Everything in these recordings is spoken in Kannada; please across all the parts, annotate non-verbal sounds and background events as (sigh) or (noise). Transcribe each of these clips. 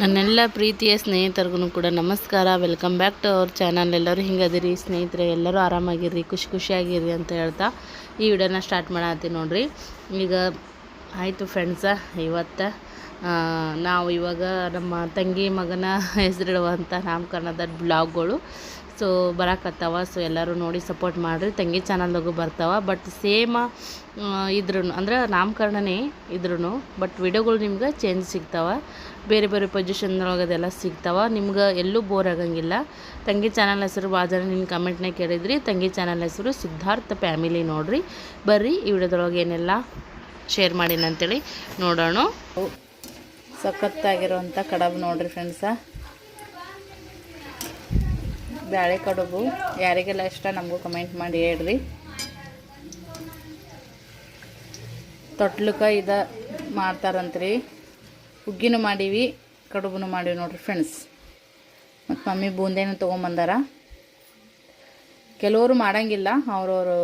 ನನ್ನೆಲ್ಲ ಪ್ರೀತಿಯ ಸ್ನೇಹಿತರಿಗೂ ಕೂಡ ನಮಸ್ಕಾರ. ವೆಲ್ಕಮ್ ಬ್ಯಾಕ್ ಟು ಅವ್ರ ಚಾನಲ್ ಎಲ್ಲರೂ ಹಿಂಗದಿರಿ ಸ್ನೇಹಿತರೆ, ಎಲ್ಲರೂ ಆರಾಮಾಗಿರ್ರಿ? ಖುಷಿ ಖುಷಿಯಾಗಿರ್ರಿ ಅಂತ ಹೇಳ್ತಾ ಈ ವಿಡಿಯೋನ ಸ್ಟಾರ್ಟ್ ಮಾಡತ್ತೀನಿ ನೋಡಿರಿ. ಈಗ ಆಯಿತು ಫ್ರೆಂಡ್ಸ ಇವತ್ತು ನಾವು ಇವಾಗ ನಮ್ಮ ತಂಗಿ ಮಗನ ಹೆಸರಿಡುವಂಥ ನಾಮಕರಣದ ಬ್ಲಾಗ್ಗಳು ಸೊ ಬರಕತ್ತವ ಸೊ ಎಲ್ಲರೂ ನೋಡಿ ಸಪೋರ್ಟ್ ಮಾಡಿರಿ. ತಂಗಿ ಚಾನಲ್ದಾಗೂ ಬರ್ತಾವೆ. ಬಟ್ ಸೇಮ್ ಇದ್ರೂ ಅಂದ್ರೆ ನಾಮಕರಣನೇ ಇದ್ರೂ ಬಟ್ ವಿಡಿಯೋಗಳು ನಿಮ್ಗೆ ಚೇಂಜ್ ಸಿಗ್ತಾವ. ಬೇರೆ ಬೇರೆ ಪೊಸಿಷನ್ ಅದೆಲ್ಲ ಸಿಗ್ತಾವ. ನಿಮ್ಗೆ ಎಲ್ಲೂ ಬೋರ್ ಆಗಂಗಿಲ್ಲ. ತಂಗಿ ಚಾನಲ್ ಹೆಸರು ಬಾಜಾರ ನಿನ್ನ ಕಮೆಂಟ್ನಾಗ ಕೇಳಿದ್ರಿ. ತಂಗಿ ಚಾನಲ್ ಹೆಸರು ಸಿದ್ಧಾರ್ಥ ಫ್ಯಾಮಿಲಿ ನೋಡ್ರಿ. ಬರ್ರಿ ಈ ವಿಡಿಯೋದೊಳಗೆ ಏನೆಲ್ಲ ಶೇರ್ ಮಾಡೀನಿ ಅಂತೇಳಿ ನೋಡೋಣ. ಸಖತ್ತಾಗಿರೋಂಥ ಕಡಬು ನೋಡ್ರಿ ಫ್ರೆಂಡ್ಸ ಬ್ಯಾಳೆ ಕಡುಬು ಯಾರಿಗೆಲ್ಲ ಇಷ್ಟ ನಮಗೂ ಕಮೆಂಟ್ ಮಾಡಿ ಹೇಳ್ರಿ. ತೊಟ್ಲಕ್ಕ ಇದ ಮಾಡ್ತಾರಂತ್ರಿ. ಹುಗ್ಗಿನೂ ಮಾಡೀವಿ, ಕಡುಬುನು ಮಾಡೀವಿ ನೋಡ್ರಿ ಫ್ರೆಂಡ್ಸ್ ಮತ್ತು ಮಮ್ಮಿ ಬೂಂದೇನು ತೊಗೊಂಬಂದಾರ. ಕೆಲವರು ಮಾಡಂಗಿಲ್ಲ, ಅವ್ರವರು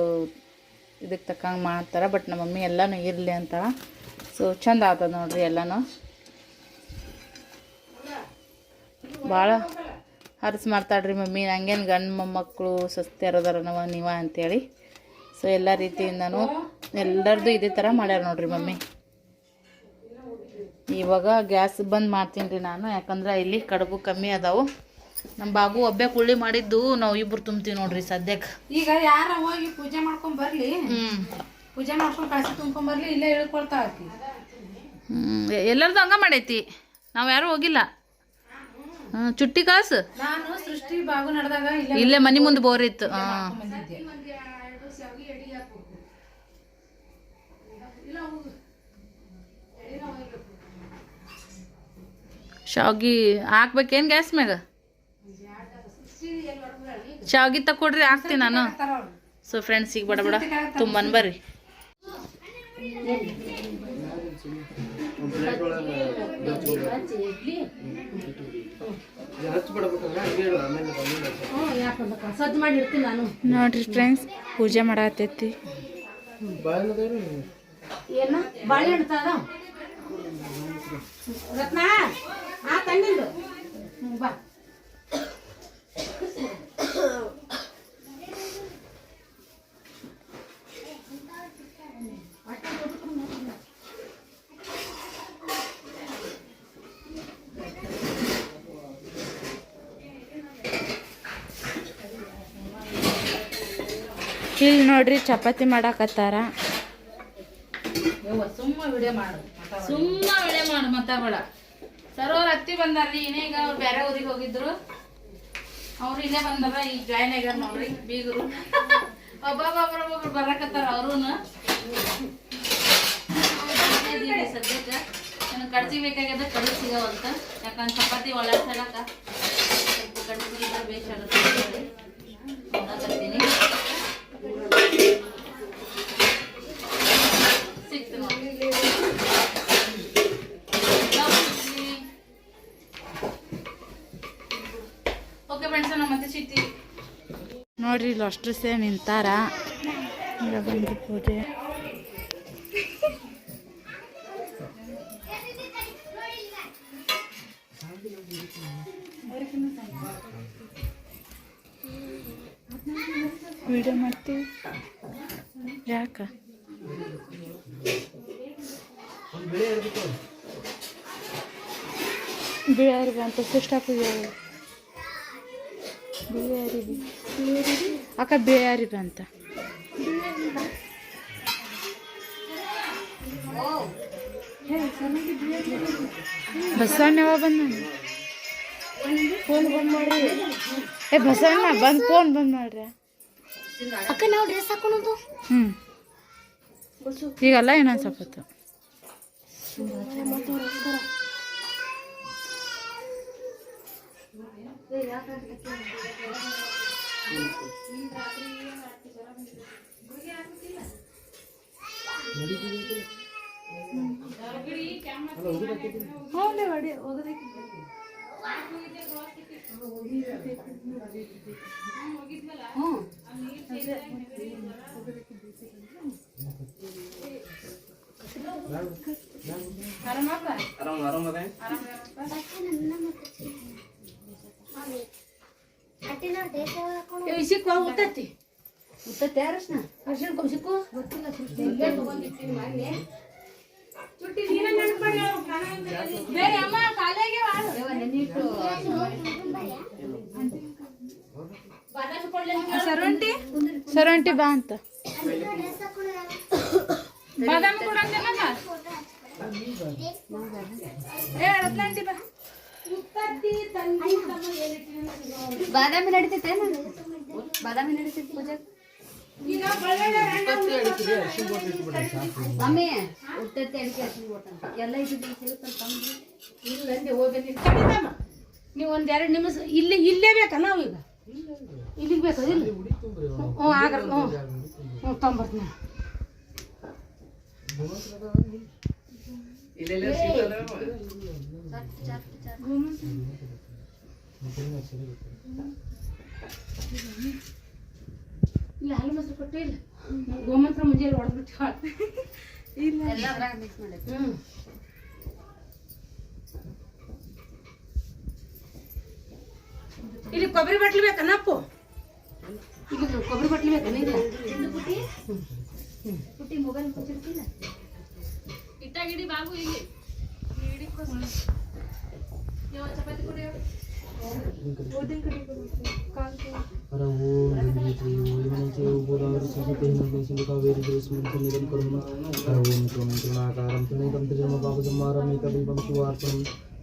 ಇದಕ್ಕೆ ತಕ್ಕಂಗೆ ಮಾಡ್ತಾರೆ ಬಟ್ ನಮ್ಮ ಮಮ್ಮಿ ಎಲ್ಲನೂ ಇರಲಿ ಅಂತ. ಸೊ ಚಂದ ಆಗ್ತದೆ ನೋಡ್ರಿ ಎಲ್ಲನೂ. ಭಾಳ ಹರಸು ಮಾಡ್ತಾಳ್ರಿ ಮಮ್ಮಿ, ನಂಗೇನು ಗಂಡು ಮೊಮ್ಮಕ್ಕಳು ಸಸ್ತ್ಯಾರದಾರ ನವ, ನೀವ ಅಂತೇಳಿ. ಸೊ ಎಲ್ಲ ರೀತಿಯಿಂದನೂ ಎಲ್ಲರದು ಇದೇ ಥರ ಮಾಡ್ಯಾರ ನೋಡ್ರಿ ಮಮ್ಮಿ. ಇವಾಗ ಗ್ಯಾಸ್ ಬಂದ್ ಮಾಡ್ತೀನಿ ರೀ ನಾನು. ಯಾಕಂದ್ರೆ ಇಲ್ಲಿ ಕಡಬು ಕಮ್ಮಿ ಅದಾವು. ನಮ್ಮ ಬಾಬು ಒಬ್ಬೆ ಕುಳ್ಳಿ ಮಾಡಿದ್ದು ನಾವು ಇಬ್ರು ತುಂಬ್ತೀವಿ ನೋಡ್ರಿ ಸದ್ಯಕ್ಕೆ ಈಗ ಯಾರ ಹೋಗಿ ಪೂಜೆ ಮಾಡ್ಕೊಂಡ್ ಬರ್ಲಿ? ಹ್ಞೂ ಪೂಜೆ ಮಾಡ್ಕೊಂಡ್ ಕಳಸಿ ತುಂಬ್ಕೊಂಡ್ ಬರ್ಲಿ ಇಲ್ಲೇ ಇಳ್ಕೊಳ್ತಾ ಆಕಿ ಹ್ಞೂ ಎಲ್ಲರದು ಹಂಗೆ ಮಾಡೈತಿ? ನಾವು ಯಾರು ಹೋಗಿಲ್ಲ? ಹ್ಞೂ ಚುಟ್ಟಿ ಕಾಸು? ನಾನು ಸೃಷ್ಟಿ ಬಾಗು ನಡೆದಾಗ ಇಲ್ಲೇ ಇಲ್ಲೇ ಮನೆ ಮುಂದೆ ಬೋರ್ ಇತ್ತು. ಹಾಂ. ಬಂದಿದ್ದೆ. ಶಾವ್ಗಿ ಹಾಕ್ಬೇಕೇನು ಗ್ಯಾಸ್ ಮ್ಯಾಗ? ಶಾವ್ಗಿ ತಕೊಡ್ರಿ ಹಾಕ್ತೀನಿ ನಾನು. ಸೊ ಫ್ರೆಂಡ್ಸ್ ಈಗ ಬಡ ಬಡ. ತುಂಬನ್ ಬರ್ರಿ. ಸಜ್ಜು ಮಾಡಿ ಇಡ್ತೀನಿ ನಾನು ನೋಡ್ರಿ ಫ್ರೆಂಡ್ಸ್ ಪೂಜೆ ಮಾಡತ್ತೈತಿ ರತ್ನ ಆ ತಣ್ಣಿಂದು ಬಾ. ಇಲ್ಲಿ ನೋಡ್ರಿ ಚಪಾತಿ ಮಾಡಾಕತ್ತಾರ. ಸುಮ್ಮ ವಿಡಿಯೋ ಮಾಡು. ಸುಮ್ಮ ವಿಡಿಯೋ ಮಾಡು ಸರ್ ಅವ್ರ ಹತ್ತಿ ಬಂದಾರ್ರಿ, ಇನ್ನೀಗ ಅವ್ರು ಬೇರೆ ಊರಿಗೆ ಹೋಗಿದ್ರು. ಅವ್ರು ಇಲ್ಲೇ ಬಂದಾರ, ಈಗ ಜಾಯ್ನ್ ಆಗ್ಯಾರ ನೋಡ್ರಿ, ಬೀಗರು. ಒಬ್ಬೊಬ್ಬೊಬ್ರೊಬ್ಬೊಬ್ರು ಬರಕತ್ತಾರ ಅವ್ರೂನು. ಸದ್ಯಕ್ಕೆ ನನಗೆ ಕಡ್ಸಿ ಬೇಕಾಗ್ಯದ ಕಡಿ ಸಿಗವಂತ ಯಾಕಂದ್ರೆ ಚಪಾತಿ ಒಳಾಡ್ಸಲಕ್ಕ ಸ್ವಲ್ಪ ನೋಡಕತ್ತೀನಿ ಸಿಕ್ತು ನೋಡ್ರಿ ಇಲ್ಲಿ ಅಷ್ಟು ಸೇ ನಿಂತಾರ. ಈಗ ಬಂದು ಪೂಜೆ. ವಿಡಿಯೋ ಮಾಡ್ತೀವಿ. ಯಾಕ? ಬಿಳಿಯಾರಿಗೆ ಅಂತ ಎಷ್ಟು ಹಾಕಿದ್ವಿ ಬಿಳಿ ಅರಿವಿ ಅಕ್ಕ ಬೇಯಾರಿ ಬಂತ ಬಸವಣ್ಣ ಯಾವಾಗ ಬಂದ ಫೋನ್ ಬಂದ್ ಮಾಡ್ರಿ. ಏ ಬಸವಣ್ಣ ಬಂದ್ ಫೋನ್ ಬಂದ್ ಮಾಡ್ರಿ. ಅಕ್ಕ ನಾವು ಡ್ರೆಸ್ ಹಾಕೊಳೋದು? ಹ್ಮ್. ಈಗಲ್ಲ ಏನೊಂದು ಸ್ವಲ್ಪ ಹೊತ್ತು ಯಾಕೆ ಹೋಗ್ಲಿ ಹೊಡಿ ಹೋಗದಕ್ಕೆ ಹ್ಞೂ ಆರಾಮಪ್ಪ ಆರಾಮ ಆರಾಮದ ಆರಾಮ ಹೋಗಿ ಉತ್ತತ್ತಿ. ಉತ್ತತ್ತಿ ಯಾರಸ್ನ ಅರ್ಶಿನ ಕೊಂಸಿಕ್ಕು ಗೊತ್ತಿಲ್ಲ ಇಲ್ಲೇ ಸರ್ವಂಟಿ ಬೇರೆ ಅಮ್ಮ ಕಾಲೇಗೆ ಸರಂಟಿ ಸರಂಟಿ ಬಾ ಅಂತ. ಬಾದಾಮಿ ಕೂಡ ಅಂದೇನಲ್ಲ ಏ ರತ್ನಾಂಟಿ ಬಾ. ಬಾದಾಮಿ ನಡೀತೈತೆ ಬಾದಾಮಿ ನಡೀತೈತೆ ಪೂಜೆ? ಮಮ್ಮಿ ಉತ್ತತ್ತಿ ಅಡಿಕೆ ಅರ್ಶಿನ ಎಲ್ಲ ಇದ್ದು ಸಿಗುತ್ತಂತ ಇಲ್ಲ ಅಂದೆ ಹೋಗ್ಬೇಕು ಕಡಿದಮ್ಮ ನೀವು ಒಂದ್ ಎರಡು ನಿಮಿಷ ಇಲ್ಲಿ ಇಲ್ಲೇ ಬೇಕಾ ನಾವು ಈಗ? ಇಲ್ಲಿಗೆ ಬೇಕಾ ಇಲ್ಲ? ಹ್ಞೂ ಆಗ್ರ ಹ್ಞೂ. ಹ್ಞೂ ತೊಂಬರ್ತೀನಿ ಇಲ್ಲೆಲ್ಲ ಇಲ್ಲ ಹಾಲು ಮೊಸರು ಕೊಟ್ಟು ಇಲ್ಲ. ಗೋಮಂತ್ರ ಮುಂಜಾನೆ ಹೊಡೆದ್ಬಿಟ್ಟು ಇಲ್ಲ. ಎಲ್ಲ ಅದ್ರಾಗ ಮಿಕ್ಸ್ ಹ್ಞೂ ಇಲ್ಲಿ ಕೊಬ್ಬರಿ ಬಟ್ಲು ಇಲ್ಲಿ ಕೊಬ್ಬರಿ ಬಟ್ಲು ಬೇಕನ್ನ ನೀರು ಪುಟ್ಟಿ? ಪುಟ್ಟಿ ಮೊಬೈಲ್ ಕೂತಿರ್ತಿಲ್ಲ. ರೆಡಿ ಬಾಗು ಇಲ್ಲಿ ोम त्वं त्रिणाकारं त्रिणैकं त्रिजमपापजम्मारमेकदीपं शिवार्पणम्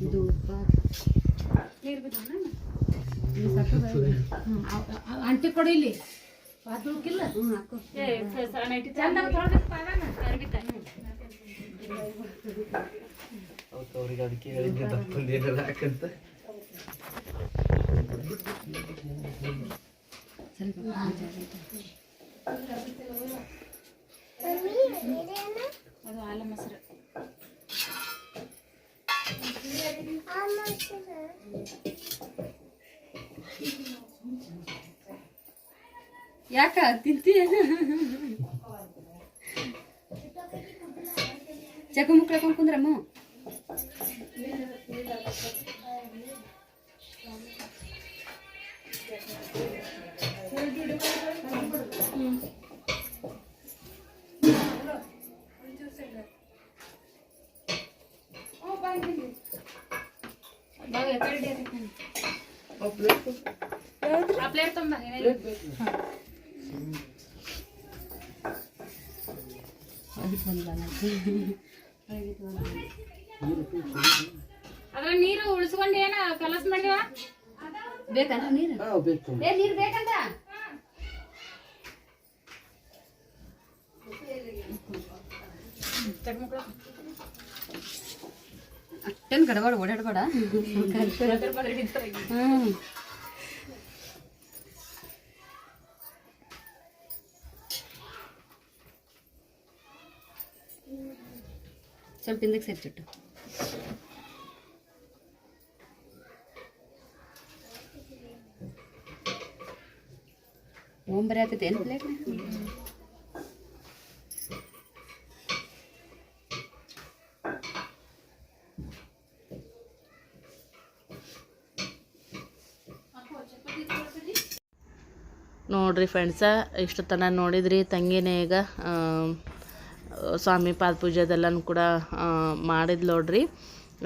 ಇದು ಉಪ್ಪ ನೀರು ಬಿದ್ದವನ ಅಂಟಿ ಕೊಡು ಇಲ್ಲಿ ಪಾತ್ರುಕಿಲ್ಲ ಹ್ಞೂ ಹಾಕು ಚಂದ ತೊಳ್ಬೇಕು ಪಾದಾನ ಅವ್ರಿಗೆ ಅದಕ್ಕೆ ಹೇಳಿದ್ದೆ ಯಾಕ ತಿಂತೀಯ? ಚಕ ಮುಕ್ಳಕೊಂಡ್ ಕುಂದ್ರಮ್ಮ Gracias. ಬೇಕಂತ ನೀರು ಹಾಂ ಬೇಕು ಏ ನೀರು ಬೇಕಂತ? ಅಷ್ಟೇನು ಗಡಬಡ ಓಡಾಡಬೇಡ. ಹ್ಞೂ ಸ್ವಲ್ಪ ಹಿಂದಕ್ಕೆ ಸೇರ್ಚಿಟ್ಟು ಓಂ ಬರೀ ಆತೈತೆ ಏನು ಪ್ಲೇಟ್ ನೋಡ್ರಿ ಫ್ರೆಂಡ್ಸ ಇಷ್ಟು ತನಕ ನೋಡಿದ್ರಿ ತಂಗಿನೇ ಈಗ ಸ್ವಾಮಿ ಪಾದ ಕೂಡ ಮಾಡಿದ್ ನೋಡ್ರಿ.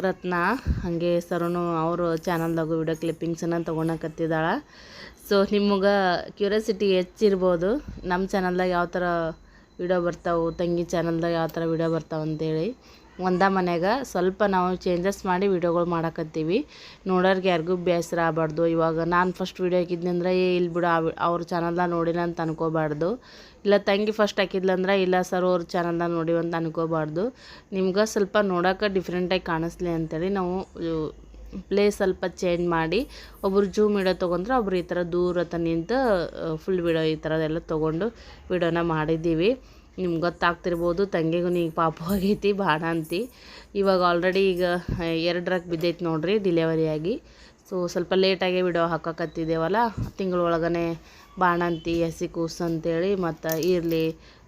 ರತ್ನ, ಹಾಗೆ ಸರನು ಅವರು ಚಾನಲ್ದಾಗು ವಿಡಿಯೋ ಕ್ಲಿಪ್ಪಿಂಗ್ಸನ್ನು ತೊಗೊಳಕತ್ತಿದ್ದಾಳೆ ಸೊ ನಿಮಗೆ ಕ್ಯೂರಿಯಾಸಿಟಿ ಹೆಚ್ಚಿರ್ಬೋದು. ನಮ್ಮ ಚಾನಲ್ದಾಗ ಯಾವ ಥರ ವಿಡಿಯೋ ಬರ್ತಾವೆ, ತಂಗಿ ಚಾನಲ್ದಾಗ ಯಾವ ಥರ ವಿಡಿಯೋ ಬರ್ತಾವೆ ಅಂತೇಳಿ. ಒಂದ ಮನೆಗೆ ಸ್ವಲ್ಪ ನಾವು ಚೇಂಜಸ್ ಮಾಡಿ ವಿಡಿಯೋಗಳು ಮಾಡಕತ್ತೀವಿ. ನೋಡೋರ್ಗೆ ಯಾರಿಗೂ ಬೇಸರ ಆಗಬಾರ್ದು. ಇವಾಗ ನಾನು ಫಸ್ಟ್ ವೀಡಿಯೋ ಹಾಕಿದ್ನಿ ಅಂದ್ರೆ ಏ ಇಲ್ಲಿ ಬಿಡು ಅವ್ರ ಚಾನಲ್ದಾಗ ನೋಡಿಲ್ಲ ಅಂತ ಅನ್ಕೋಬಾರ್ದು. ಇಲ್ಲ ತಂಗಿ ಫಸ್ಟ್ ಹಾಕಿದ್ಲಂದ್ರೆ, ಇಲ್ಲ ಸರ್ ಅವ್ರ ಚಾನಲ್ದಾಗ ನೋಡಿವಂತ ಅನ್ಕೋಬಾರ್ದು. ನಿಮ್ಗೆ ಸ್ವಲ್ಪ ನೋಡೋಕೆ ಡಿಫ್ರೆಂಟಾಗಿ ಕಾಣಿಸ್ಲಿ ಅಂತೇಳಿ ನಾವು ಪ್ಲೇ ಸ್ವಲ್ಪ ಚೇಂಜ್ ಮಾಡಿ ಒಬ್ಬರು ಜೂಮ್ ವಿಡಿಯೋ ತೊಗೊಂಡ್ರೆ ಒಬ್ರು ಈ ಥರ ದೂರ ನಿಂತು ಫುಲ್ ವಿಡಿಯೋ ಈ ಥರದೆಲ್ಲ ತೊಗೊಂಡು ವಿಡಿಯೋನ ಮಾಡಿದ್ದೀವಿ. ನಿಮ್ಗೆ ಗೊತ್ತಾಗ್ತಿರ್ಬೋದು, ತಂಗಿಗೂ ಈಗ ಪಾಪ ಆಗೈತಿ ಬಾಣಂತಿ ಇವಾಗ ಆಲ್ರೆಡಿ ಈಗ ಎರಡರಕ್ಕೆ ಬಿದ್ದೈತೆ ನೋಡ್ರಿ ಡಿಲೆವರಿ ಆಗಿ. ಸೊ ಸ್ವಲ್ಪ ಲೇಟಾಗಿ ವಿಡಿಯೋ ಹಾಕೋಕತ್ತಿದ್ದೇವಲ್ಲ, ತಿಂಗಳೊಳಗನೆ ಬಾಣಂತಿ ಹಸಿ ಕೂಸು ಅಂತೇಳಿ, ಮತ್ತು ಇರಲಿ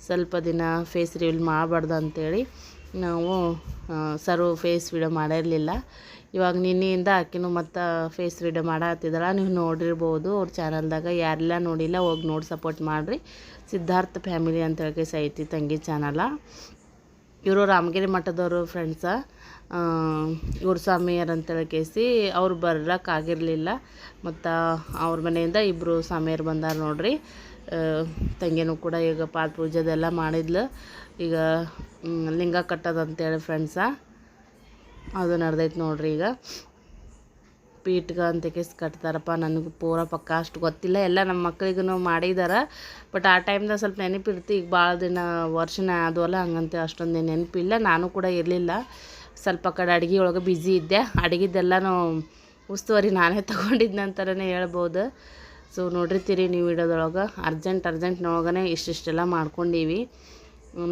ಸ್ವಲ್ಪ ದಿನ ಫೇಸ್ ರಿವೀಲ್ ಮಾಡಬಾರ್ದು ಅಂತೇಳಿ ನಾವು ಸರ್ವ್ ಫೇಸ್ ವಿಡಿಯೋ ಮಾಡಿರಲಿಲ್ಲ. ಇವಾಗ ನಿನ್ನೆಯಿಂದ ಆಕಿನೂ ಮತ್ತು ಫೇಸ್ ರೀಡ್ ಮಾಡತ್ತಿದ್ದಾಳ ನೀವು ನೋಡಿರ್ಬೋದು, ಅವ್ರ ಚಾನಲ್ದಾಗ ಯಾರೆಲ್ಲ ನೋಡಿಲ್ಲ, ಹೋಗಿ ನೋಡಿ ಸಪೋರ್ಟ್ ಮಾಡಿರಿ. ಸಿದ್ಧಾರ್ಥ ಫ್ಯಾಮಿಲಿ ಅಂತ ಹೇಳಿ ಐತಿ ತಂಗಿ ಚಾನಲ ಇವರು ರಾಮಗಿರಿ ಮಠದವರು ಫ್ರೆಂಡ್ಸ ಇವ್ರ ಸ್ವಾಮಿಯರ್ ಅಂತೇಳಿ ಕೇಸಿ ಅವ್ರು ಬರೋಕ್ಕಾಗಿರಲಿಲ್ಲ ಮತ್ತು ಅವ್ರ ಮನೆಯಿಂದ ಇಬ್ಬರು ಸ್ವಾಮಿಯರು ಬಂದಾರ ನೋಡ್ರಿ. ತಂಗಿನೂ ಕೂಡ ಈಗ ಪಾದ ಪೂಜೆದೆಲ್ಲ ಮಾಡಿದ್ಲು. ಈಗ ಲಿಂಗ ಲಿಂಗ ಕಟ್ಟೋದಂತೇಳಿ ಫ್ರೆಂಡ್ಸ ಅದು ನಡ್ದೈತೆ ನೋಡ್ರಿ ಈಗ. ಪೀಟ್ಗ ಅಂತ ಕೇಸ್ ಕಟ್ತಾರಪ್ಪ, ನನಗೆ ಪೂರ ಪಕ್ಕ ಅಷ್ಟು ಗೊತ್ತಿಲ್ಲ. ಎಲ್ಲ ನಮ್ಮ ಮಕ್ಕಳಿಗೂ ಮಾಡಿದಾರೆ. ಬಟ್ ಆ ಟೈಮ್ದಾಗ ಸ್ವಲ್ಪ ನೆನಪಿರ್ತಿ ಈಗ ಭಾಳ ದಿನ ವರ್ಷನ ಅಲ್ಲ, ಹಂಗಂತ ಅಷ್ಟೊಂದು ನೆನಪಿಲ್ಲ ನಾನು ಕೂಡ ಇರಲಿಲ್ಲ. ಸ್ವಲ್ಪ ಕಡೆ ಅಡುಗೆ ಒಳಗೆ ಬ್ಯುಸಿ ಇದ್ದೆ. ಅಡುಗೆದೆಲ್ಲನೂ ಉಸ್ತುವಾರಿ ನಾನೇ ತೊಗೊಂಡಿದ್ದೆ ಅಂತಾರೇ ಹೇಳ್ಬೋದು. ಸೊ ನೋಡಿರ್ತೀರಿ ನೀವು ಇಡೋದೊಳಗೆ ಅರ್ಜೆಂಟ್ ಅರ್ಜೆಂಟ್ನೊಳಗನೆ ಇಷ್ಟಿಷ್ಟೆಲ್ಲ ಮಾಡ್ಕೊಂಡೀವಿ.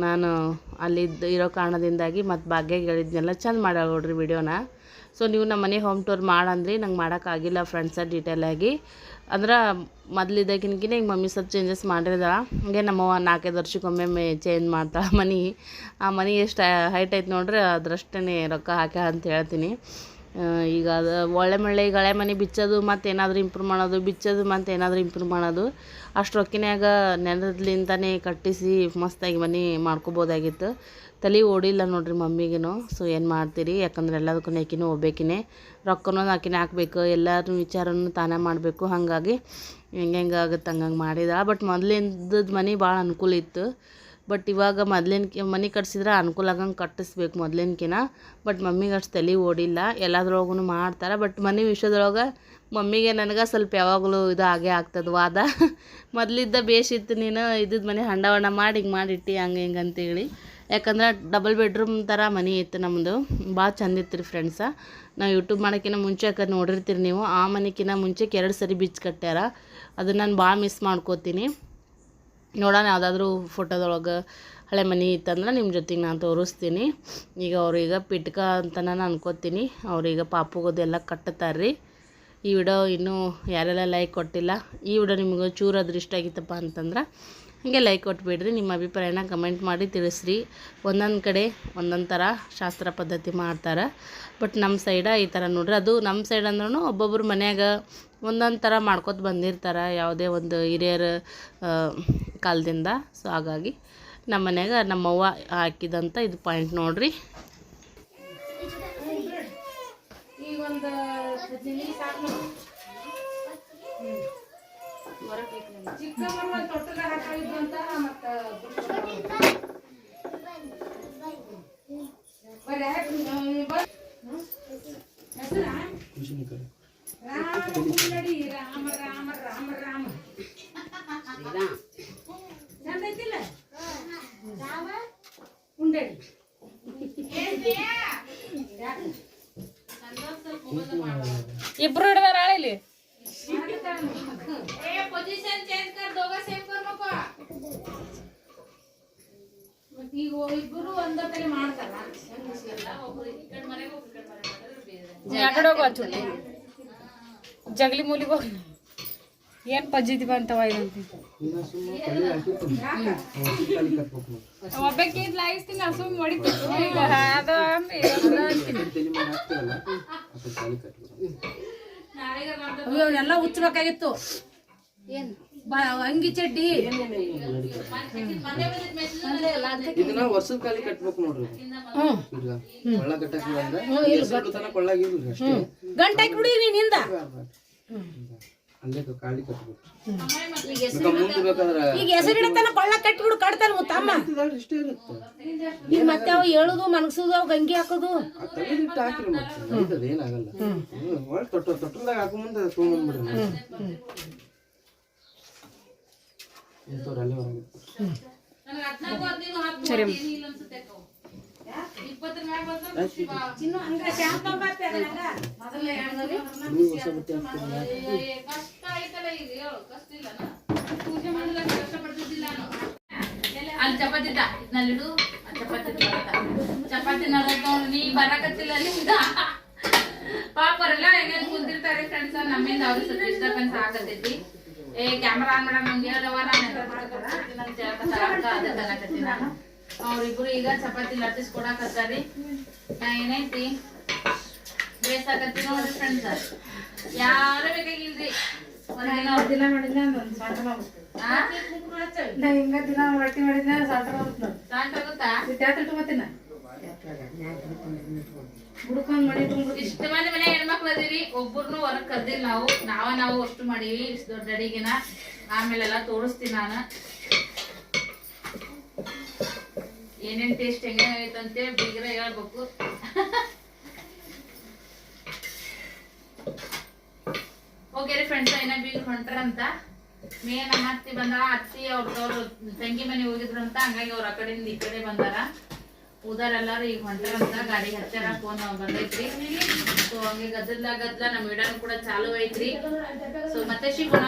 ನಾನು ಅಲ್ಲಿದ್ದು ಇರೋ ಕಾರಣದಿಂದಾಗಿ ಮತ್ತು ಭಾಗ್ಯಗೆ ಹೇಳಿದ್ನೆಲ್ಲ ಚಂದ ಮಾಡ್ಯಾಳೆ ನೋಡ್ರಿ ವಿಡಿಯೋನ. ಸೊ ನೀವು ನಮ್ಮ ಮನೆ ಹೋಮ್ ಟೂರ್ ಮಾಡಂದ್ರಿ, ನಂಗೆ ಮಾಡೋಕ್ಕಾಗಿಲ್ಲ ಫ್ರೆಂಡ್ಸ ಡೀಟೇಲಾಗಿ ಅಂದ್ರೆ ಮೊದಲಿದ್ದಾಗಿನ್ಕಿನ ಈಗ ಮಮ್ಮಿ ಸ್ವಲ್ಪ ಚೇಂಜಸ್ ಮಾಡಿದ ಹಂಗೆ ನಮ್ಮವ್ವ ನಾಲ್ಕೈದು ವರ್ಷಕ್ಕೊಮ್ಮೆ ಚೇಂಜ್ ಮಾಡ್ತಾಳೆ ಮನೆ. ಆ ಮನೆ ಎಷ್ಟು ಹೈಟ್ ಐತೆ ನೋಡ್ರಿ ಅದ್ರಷ್ಟೇ ರೊಕ್ಕ ಹಾಕ್ಯ ಅಂತ ಹೇಳ್ತೀನಿ. ಈಗ ಅದು ಒಳ್ಳೆ ಮಳ್ಳೆ ಈಗ ಹಳೆ ಮನೆ ಬಿಚ್ಚೋದು ಮತ್ತು ಏನಾದರೂ ಇಂಪ್ರೂವ್ ಮಾಡೋದು, ಬಿಚ್ಚೋದು ಮತ್ತು ಏನಾದರೂ ಇಂಪ್ರೂವ್ ಮಾಡೋದು, ಅಷ್ಟು ರೊಕ್ಕಿನ್ಯಾಗ ನೆಲದ್ಲಿಂದನೇ ಕಟ್ಟಿಸಿ ಮಸ್ತಾಗಿ ಮನೆ ಮಾಡ್ಕೋಬೋದಾಗಿತ್ತು. ತಲೆ ಓಡಿಲ್ಲ ನೋಡಿರಿ ಮಮ್ಮಿಗೂ ಸೊ ಏನು ಮಾಡ್ತೀರಿ? ಯಾಕಂದ್ರೆ ಎಲ್ಲದಕ್ಕೂ ಆಕಿನೂ ಹೋಗ್ಬೇಕಿನೇ ರೊಕ್ಕನೂ ಆಕಿನೇ ಹಾಕ್ಬೇಕು ಎಲ್ಲರೂ ವಿಚಾರನೂ ತಾನೇ ಮಾಡಬೇಕು. ಹಾಗಾಗಿ ಹೆಂಗೆ ಹೆಂಗೆ ಆಗುತ್ತೆ ಹಂಗಂಗೆ ಮಾಡಿದ. ಬಟ್ ಮೊದಲಿಂದದ ಮನೆ ಭಾಳ ಅನುಕೂಲ ಇತ್ತು. ಬಟ್ ಇವಾಗ ಮೊದ್ಲಿನ ಮನೆ ಕಟ್ಸಿದ್ರೆ ಅನುಕೂಲ ಆಗಂಗೆ ಕಟ್ಟಿಸ್ಬೇಕು ಮೊದ್ಲಿನ್ಕಿನ. ಬಟ್ ಮಮ್ಮಿಗೆ ಅಷ್ಟು ತಲೆ ಓಡಿಲ್ಲ. ಎಲ್ಲದ್ರೊಳಗೂ ಮಾಡ್ತಾರೆ. ಬಟ್ ಮನೆ ವಿಷಯದೊಳಗೆ ಮಮ್ಮಿಗೆ ನನಗೆ ಸ್ವಲ್ಪ ಯಾವಾಗಲೂ ಇದು ಆಗೇ ಆಗ್ತದ ವಾದ. (laughs) ಮೊದಲಿದ್ದ ಬೇಸಿತ್ತು ನೀನು ಇದ್ದಿದ್ದ ಮನೆ ಹಂಡ ಹೊಂಡ ಮಾಡಿ ಹಿಂಗೆ ಮಾಡಿಟ್ಟು, ಹಂಗೆ ಹಿಂಗೆ ಅಂತೇಳಿ. ಯಾಕಂದ್ರೆ ಡಬಲ್ ಬೆಡ್ರೂಮ್ ಥರ ಮನೆ ಇತ್ತು ನಮ್ಮದು ಭಾಳ ಚಂದ ಇತ್ತು ರೀ ಫ್ರೆಂಡ್ಸ ನಾವು ಯೂಟ್ಯೂಬ್ ಮಾಡೋಕ್ಕಿಂತ ಮುಂಚೆ ಯಾಕಂದ್ರೆ ನೋಡಿರ್ತೀರಿ ನೀವು, ಆ ಮನೆಕಿನ್ನ ಮುಂಚೆಗೆ ಎರಡು ಸರಿ ಬಿಚ್ ಕಟ್ಟ್ಯಾರ. ಅದು ನಾನು ಭಾಳ ಮಿಸ್ ಮಾಡ್ಕೋತೀನಿ. ನೋಡೋಣ, ಯಾವುದಾದ್ರೂ ಫೋಟೋದೊಳಗೆ ಹಳೆ ಮನೆ ಇತ್ತಂದ್ರೆ ನಿಮ್ಮ ಜೊತೆಗೆ ನಾನು ತೋರಿಸ್ತೀನಿ. ಈಗ ಅವ್ರೀಗ ಪಿಟ್ಕ ಅಂತ ನಾನು ಅನ್ಕೋತೀನಿ. ಅವ್ರೀಗ ಪಾಪುಗೋದೆಲ್ಲ ಕಟ್ಟುತ್ತಾರೆ ರೀ ಈ ವಿಡಿಯೋ ಇನ್ನೂ ಯಾರೆಲ್ಲ ಲೈಕ್ ಕೊಟ್ಟಿಲ್ಲ, ಈ ವಿಡಿಯೋ ನಿಮಗೆ ಚೂರು ಅದೃಷ್ಟ ಆಗಿತ್ತಪ್ಪ ಅಂತಂದ್ರೆ ಹಾಗೆ ಲೈಕ್ ಕೊಟ್ಬಿಡ್ರಿ. ನಿಮ್ಮ ಅಭಿಪ್ರಾಯನ ಕಮೆಂಟ್ ಮಾಡಿ ತಿಳಿಸ್ರಿ. ಒಂದೊಂದು ಕಡೆ ಒಂದೊಂದು ಥರ ಶಾಸ್ತ್ರ ಪದ್ಧತಿ ಮಾಡ್ತಾರೆ. ಬಟ್ ನಮ್ಮ ಸೈಡ ಈ ಥರ ನೋಡ್ರಿ. ಅದು ನಮ್ಮ ಸೈಡ್ ಅಂದ್ರೂ ಒಬ್ಬೊಬ್ರು ಮನ್ಯಾಗ ಒಂದೊಂದು ಥರ ಮಾಡ್ಕೊತ ಬಂದಿರ್ತಾರೆ ಯಾವುದೇ ಒಂದು ಹಿರಿಯರ ಕಾಲದಿಂದ. ಸೊ ಹಾಗಾಗಿ ನಮ್ಮ ಮನ್ಯಾಗ ನಮ್ಮವ್ವ ಹಾಕಿದಂಥ ಇದು ಪಾಯಿಂಟ್ ನೋಡ್ರಿ. ಈಗ ಯಾಕಡೆ ಹಿಡ್ದಾರ ಚುಟ್ಟಿ? ಜಗಲಿ ಮೂಲಿಗೆ ಹೋಗಿ ಏನು ಪಜ್ಜಿತಿ ಬಂತವ ಇದಂತ ಲಾಯಿಸ್ತೀನಿ ಸುಮ್ಮನೆ ಅದು ಅಯ್ಯೋ ಎಲ್ಲ ಹುಚ್ಚಬೇಕಾಗಿತ್ತು ಅಂಗಿ ಚಡ್ಡಿ. ಇದನ್ನ ವರ್ಷದ ಕಾಲಿ ಕಟ್ಬೇಕು ನೋಡ್ರಿ. ಕೊಳ್ಳ ಬಂದ ಗಂಟೆ ಬಿಡಿ ನೀನಿಂದ ಅಲ್ಲೇ ಕಾಳಿ ಕಟ್ಬಿಟ್ಟು ಮುಂದೆ ಬೇಕಾದ್ರೆ ಈಗ ಹೆಸರಿಡತನ ಕೊಳ್ಳ ಕಟ್ಟಿಬಿಡು ಕಟ್ತಾನ ತಮ್ಮ. ಇದಾದ್ರೆ ಇಷ್ಟೇ ಇರುತ್ತೆ. ಈಗ ಮತ್ತೆ ಅವು ಹೇಳುದು ಮನಗ್ಸುದು ಅವು ಗಂಗಿ ಹಾಕೋದು. ಆ ಹಾಕಿರಿ ಮತ್ತೆ. ಏನಾಗಲ್ಲ. ಒಳ್ಳೆ ತೊಟ್ಟ ತೊಟ್ಟಲ್ದಾಗ ಹಾಕೋ ಮುಂದೆ ತೊಗೊಂಡ್ಬಿಡ್ರಿ ಇಂಥವ್ರು ಅಲ್ಲೇ ಹೊರಗೆ? ನನಗೆ ಅಲ್ಲಿ ಚಪಾತಿ ಇದ್ದ ಇದ್ನಲ್ಲಿಡು ಆ ಚಪಾತಿ ಇಟ್ಟು ಬರ್ತಾ. ಚಪಾತಿ ನಡೋದು ನೀ ಬರಕತ್ತಿಲ್ಲ ಅಲ್ಲಿ ಪಾಪರೆಲ್ಲ ಹೆಂಗೆ ಕುಂತಿರ್ತಾರೆ ಫ್ರೆಂಡ್ಸ್ ನಮ್ಮಿಂದ ಅವ್ರಿಗೆ ಸ್ವಲ್ಪ ಡಿಸ್ಟರ್ಬೆನ್ಸ್ ಆಗತೈತಿ ಏ ಕ್ಯಾಮ್ರಾ ಆನ್ ಮಾಡ ನಮ್ಗೆ ಹೇಳವ ನಾನು ಅದೇ ತಗಕತ್ತೀನಿ ನಾನು ಅವ್ರಿಬ್ರು ಈಗ ಚಪಾತಿ ಲಟ್ಟಿಸ್ ಕೊಡಾಕತ್ತಾರಿ ಏನೈತಿ ಬೇಸಾಕತ್ತಿ ನೋಡ್ರಿ ಫ್ರೆಂಡ್ಸ್ ಯಾರು ಬೇಕಾಗಿಲ್ರಿ? ಹೊರಗಿನ ದಿನ ಮಾಡಿದ್ನ ಒಂದು ಸಾಟ? ನಾ ಹಿಂಗ ದಿನ ರೊಟ್ಟಿ ಮಾಡಿದ್ನ ಸಾಟ ಮಾಡ್ತಾನ ಆಗುತ್ತಾ ತ್ಯಾತ ಇಟ್ಕೊತೀನ ಹುಡ್ಕೊಂಡ್ ಮನೆ ತುಂಬ ಇಷ್ಟ ಮಂದಿ ಮನೆ ಹೆಣ್ಮಕ್ಳು ಅದೀರಿ ಒಬ್ಬರನ್ನು ಹೊರಗ್ ಕರ್ದಿಲ್ಲ ನಾವು. ನಾವ ನಾವು ಅಷ್ಟು ಮಾಡೀವಿ ಇಷ್ಟು ದೊಡ್ಡ ಅಡಿಗೆನ. ಆಮೇಲೆಲ್ಲ ತೋರಿಸ್ತೀನಿ ನಾನು. ಏನೇನ್ ಟೇಸ್ಟ್ ಹೆಂಗೇನಾಗೈತೆ ಅಂತೇಳಿ ಬೀಗ್ರ ಹೇಳ್ಬೇಕು. ಓಕೆ ರೀ ಫ್ರೆಂಡ್ಸ್ ಏನ ಬೀಗ್ರ ಹೊಂಟ್ರಂತ. ಮೇನ್ ನಮ್ಮ ಅತ್ತಿ ಬಂದ, ಅತ್ತಿ ಅವ್ರದವ್ರು ತಂಗಿ ಮನೆ ಹೋಗಿದ್ರಂತ, ಹಂಗಾಗಿ ಅವ್ರ ಆ ಕಡೆಯಿಂದ ಈ ಕಡೆ ಬಂದಾರ. ಎಲ್ಲಾರು ಈಗ ಹೊಂಟಾರಂತ, ಗಾಡಿ ಹಚ್ಚಾರ ಫೋನ್ ಬಂದೈತ್ರಿ. ಸೊ ಹಂಗೆ ಗದ್ದಲ ಗದ್ದಲ, ನಮ್ಮ ಇಡನು ಕೂಡ ಚಾಲು ಐತ್ರಿ. ಸೊ ಮತ್ತೆ ಸಿಗೋಣ